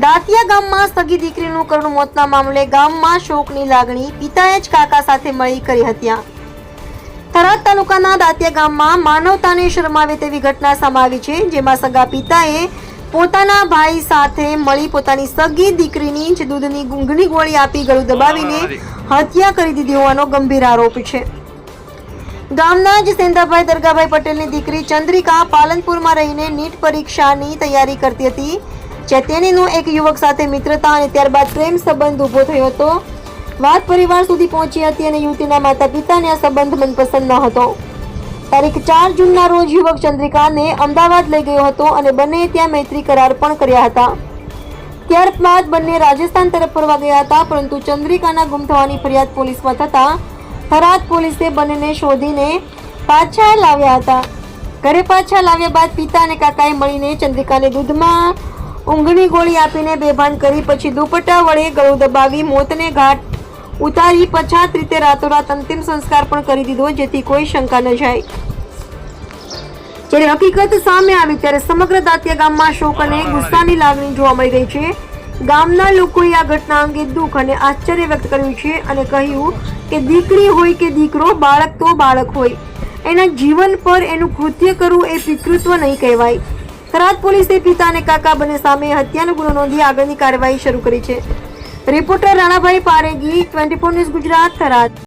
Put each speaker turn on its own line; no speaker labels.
ગામમાં સગી દીકરીનું કરુણ મોતના મામલે ગામમાં શોકની લાગણી પિતાએ જ કાકા સાથે મળી કરી હત્યા. થરાદ તાલુકાના દાંતિયા ગામમાં માનવતાને શરમાવે તેવી ઘટના સમાવી છે જેમાં સગા પિતાએ પોતાના ભાઈ સાથે મળી પોતાની સગી દીકરીની જ દૂધની ગુંગની ગોળી આપી ગળું દબાવીને હત્યા કરી દીધી હોવાનો ગંભીર આરોપ છે. ગામના જ સેંધાભાઈ દરગાભાઈ પટેલની દીકરી ચંદ્રિકા પાલનપુરમાં રહીને નીટ પરીક્ષાની તૈયારી કરતી હતી. જે તેણીનું એક યુવક સાથે મિત્રતા અને ત્યારબાદ પ્રેમ સંબંધ ઊભો થયો હતો. વાત પરિવાર સુધી પહોંચી હતી અને યુવતીના માતા પિતાને આ સંબંધ મનપસંદ ન હતો તારીખ ચાર જૂનના રોજ યુવક ચંદ્રિકાને અમદાવાદ લઈ ગયો હતો અને બંને ત્યાં મૈત્રી કરાર પણ કર્યા હતા. ત્યારબાદ બંને રાજસ્થાન તરફ ફરવા ગયા હતા, પરંતુ ચંદ્રિકાના ગુમ થવાની ફરિયાદ પોલીસમાં થતાં થરાદ પોલીસે બંનેને શોધીને પાછા લાવ્યા હતા. ઘરે પાછા લાવ્યા બાદ પિતા અને કાકાએ મળીને ચંદ્રિકાને દૂધમાં ઊંઘની ગોળી આપીને બેભાન કરી પછી દુપટ્ટા વડે ગળું દબાવી મોતને ઘાટ ઉતારી પછાત રીતે રાતોરાત અંતિમ સંસ્કાર પણ કરી દીધો, જેથી કોઈ શંકા ન જાય. જ્યારે હકીકત સામે આવી, ત્યારે સમગ્ર દાંતિયા ગામમાં શોક અને ગુસ્સાની લાગણી જોવા મળી રહી છે. ગામના લોકોએ આ ઘટના અંગે દુઃખ અને આશ્ચર્ય વ્યક્ત કર્યું છે અને કહ્યું કે દીકરી હોય કે દીકરો, બાળક તો બાળક હોય. એના જીવન પર એનું કૃત્ય કરવું એ પિતૃત્વ નહીં કહેવાય. થરાદ પોલીસે પિતા અને કાકા બંને સામે હત્યાનો ગુનો નોંધી આગળની કાર્યવાહી શરૂ કરી છે. Reporter Ranabhai Paregi, twenty four news Gujarat, Tharad.